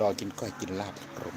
รอกินก้อยกินลาบกรม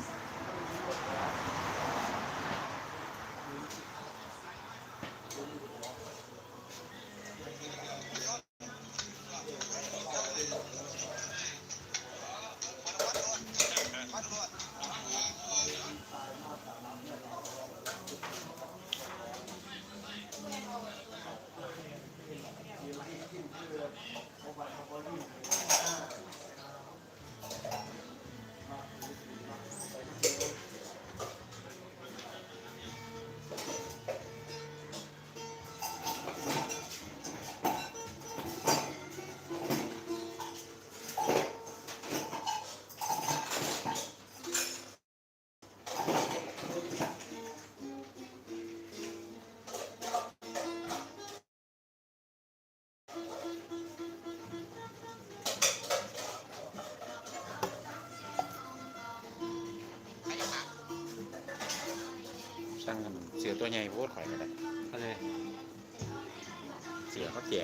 ช่างมันเสือตัวใหญ่โพดข่อยก็ได้อะไรเสือเขาแก่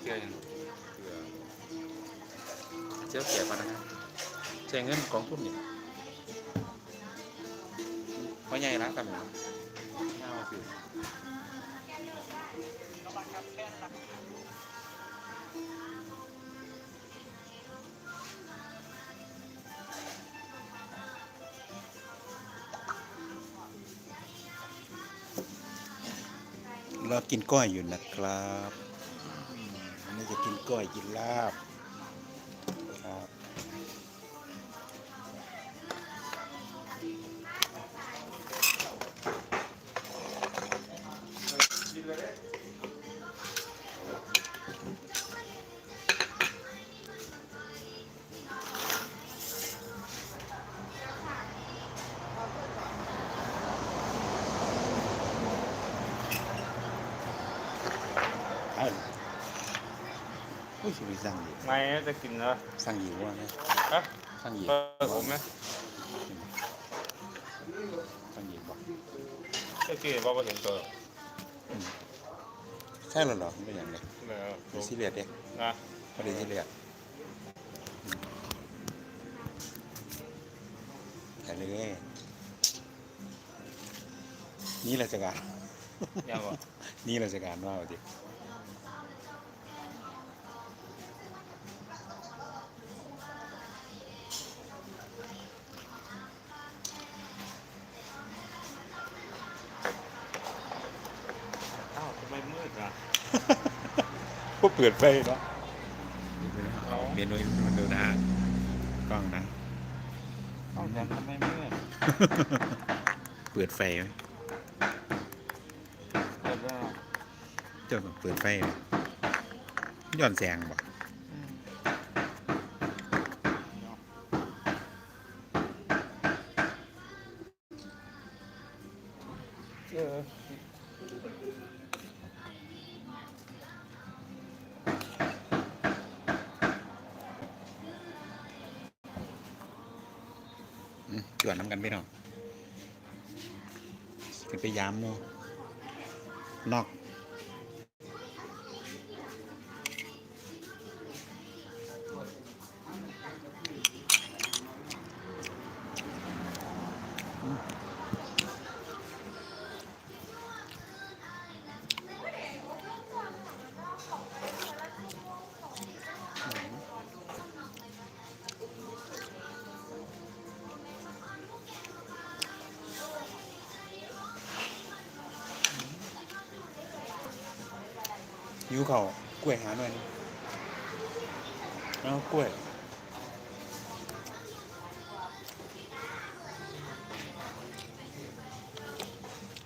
เกี่ยวยังเสือเสือแก่พนักงานใช้เงินกองทุนนี่เพราะใหญ่ร้านกันหมดน่ามาคือเรากินก้อยอยู่นะครับนี่จะกินก้อยกินลาบ ยสิไปสั่งอยู่ไม่จะกินแล้วสั่งอยู่ว่าไงฮะสั่งอยู่เปิดผมไหมสั่งอยู่บอกเจ้าที่บอกว่าถึงตัวใช่หรอเหรอไม่เป็นอย่างไรเออไม่ซีเรียสเด้นะไม่ได้ซีเรียสแค่เลยนี่ราชการยังบ่นี่ราชการว่าเอาดิ ก็เปิดไฟเนาะเอาเมนูมันดูหน้ากล้องนะเอ้าแต่ทำไมมืดเปิดไฟไหมเปิดแล้วเจ้าต้องเปิดไฟไหมย้อนแสงบ่ จวนน้ำกันพี่น้องขึ้นไปยามโมนอก หิวเขากล้วยหาหน่อยนึงเอากล้วย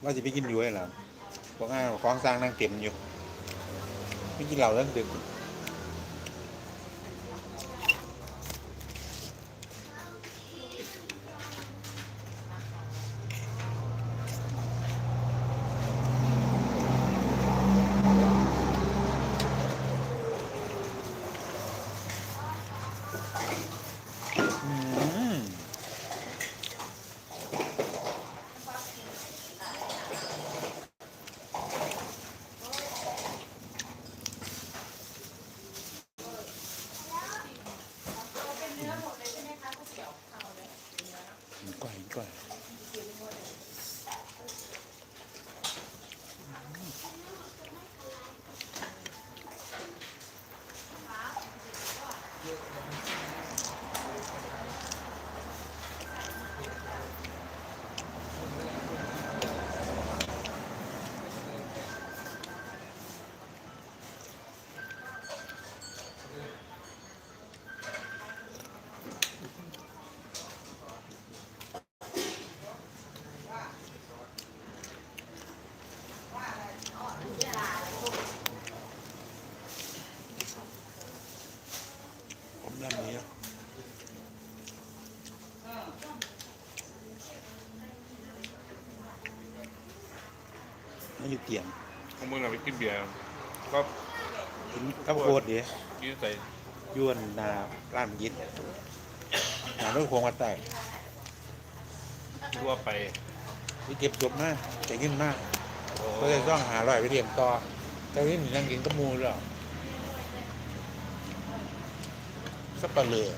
ว่าจะไปกินอยู่ไอ้หล่ะพวกงานของสร้างนั่งเต็มอยู่ไม่กินเหล้าเรื่องดึก ก้ เตียงของมึงเราไปกินเบียร์ก็กินข้าวโพดเดียกินใส่ยวนนาร้านยินนาด้วยควงวัดใต้ทั่วไปไปเก็บจบมาแต่กินมากโอ้ก็เลยต้องหาอร่อยไปเรียมต่อแต่ที่หนูยังกินก็มูแล้วสับปะเลย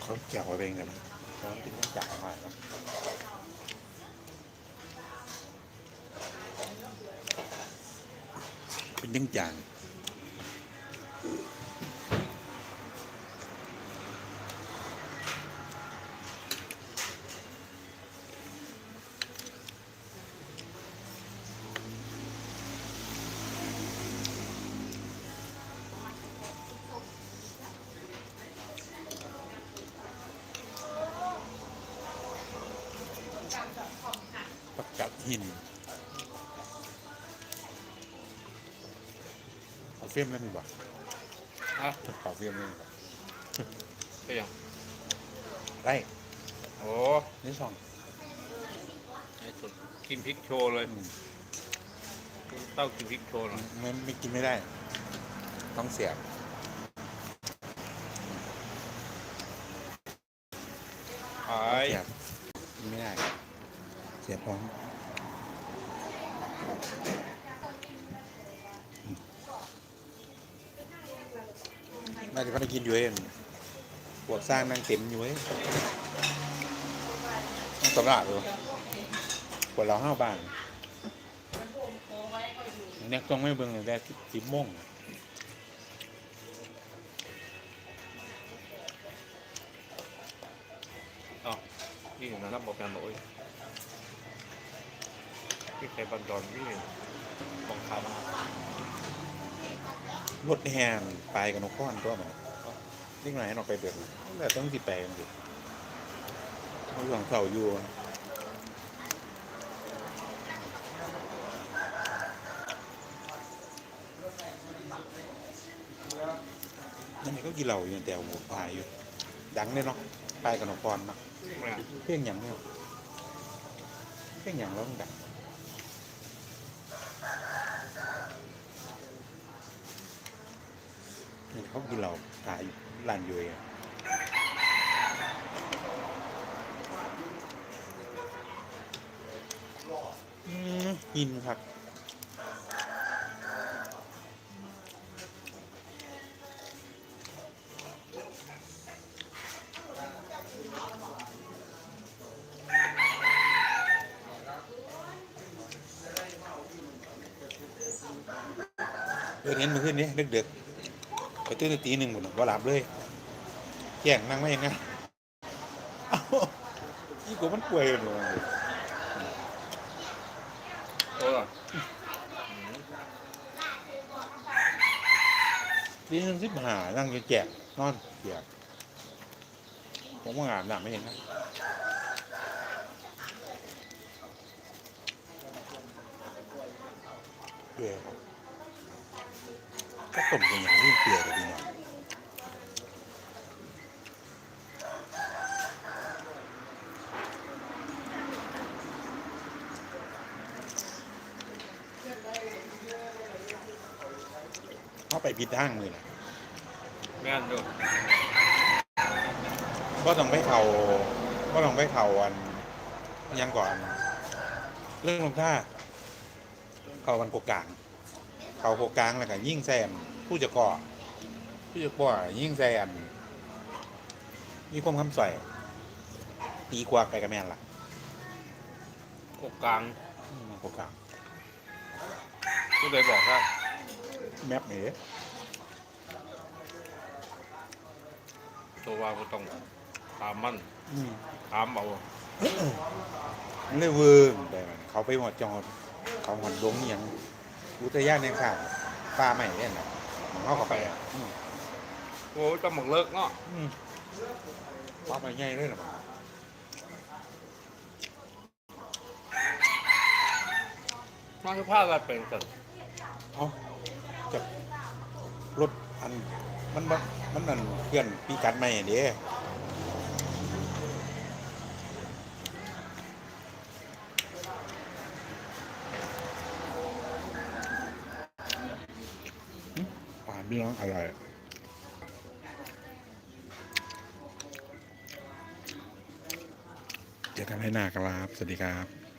เขาแจกไว้เป็นกัน เขาติดจ่ายมาครับเป็นยังจาง หินเอาเฟียมนั่นดีกว่าอะเอาเฟียมนั่นดีกว่าไปยังได้โอ้นี่สองไอ้สุดกินพริกโชว์เลยอืมเต้ากินพริกโชว์หน่อยไม่ไม่กินไม่ได้ ต้องเสียบไอ้เสียบกินไม่ได้ เสียบท้อง น่าจะพันกินอยู่เองพวกสร้างนั่งเต็มอยู่เว้ยนั่งตลาดเลยปวดเราห้าบานเนี่ยต้องไม่เบิ่งแต่สิบโมงอ๋อนี่เห็นนะครับบอกกันบอกโอ้ย ที่ใครบันดอนนี่บอกครถแฮนไปกับนกข้อนตัวมันนิ่งหน่อยให้นอกไปเบิดแต่ต้องสิไปกันดิเขาหลังเสาอยู่นั่นนี่ก็กินเหล้าอยู่แต่หมูพายอยู่ ดังเลยเนาะไปกับนกข้อนเนาะำเนี่ยเพียงอย่างเนี่ยเพียงอย่างแล้วมันดัง เขากินเหล้าตายอยู่ร้านอยู่เองอืมกินครับเลิกเห็นมือขึ้นนี้เด็กๆ ไปตื่นตีหนึ่งหมดว่าหลับเลยแย่งนั่งไม่ยังไงอีกูมันป่วยอยู่โอ้ล่ะตีหนึ่งสิบห้านั่งอยู่แจกนอนเปียกผมว่าอาบน้ำไม่ยังไงเปียครับ ก็ต้มกันอย่างนี้เปียกเลยดีเนาะเข้าไปผิดทางเลยนะแม่นดูก็ต้องไปเขาก็ต้องไปเขาอันยังก่อน เรื่องลงท่าเขาวันโกกลาง เขาโกกลางแล้วก็ยิ่งแซมผู้จะก่อพี่จะบอกว่ายิ่งใส่อันมีความคำใส่ตีกว่าไกลกับแม่นล่ะกกกลางอืมโอกาสผู้ใดบอกครับแมปนี่ตัวว่าก็ต้องถามมันอืมถามเอามันเลยเวิร์งไปมันเขาไปหมดจอดเขาหอดดงอหย่าง อุทยานแห่งชาติป่าใหม่เล่นน่ะเขาเข้าไปอะอืมโอ้ยจะหมกเลิกเนาะอืมป่าใหม่ใหญ่เลยเหรอมาคือผ้าอะไรเป็นกันเอาจะรถอันมันมันมันนั่นเพื่อนปีกัดใหม่เด้ เบี้องอร่อยเจอกันให้หน้าครับ สวัสดีครับ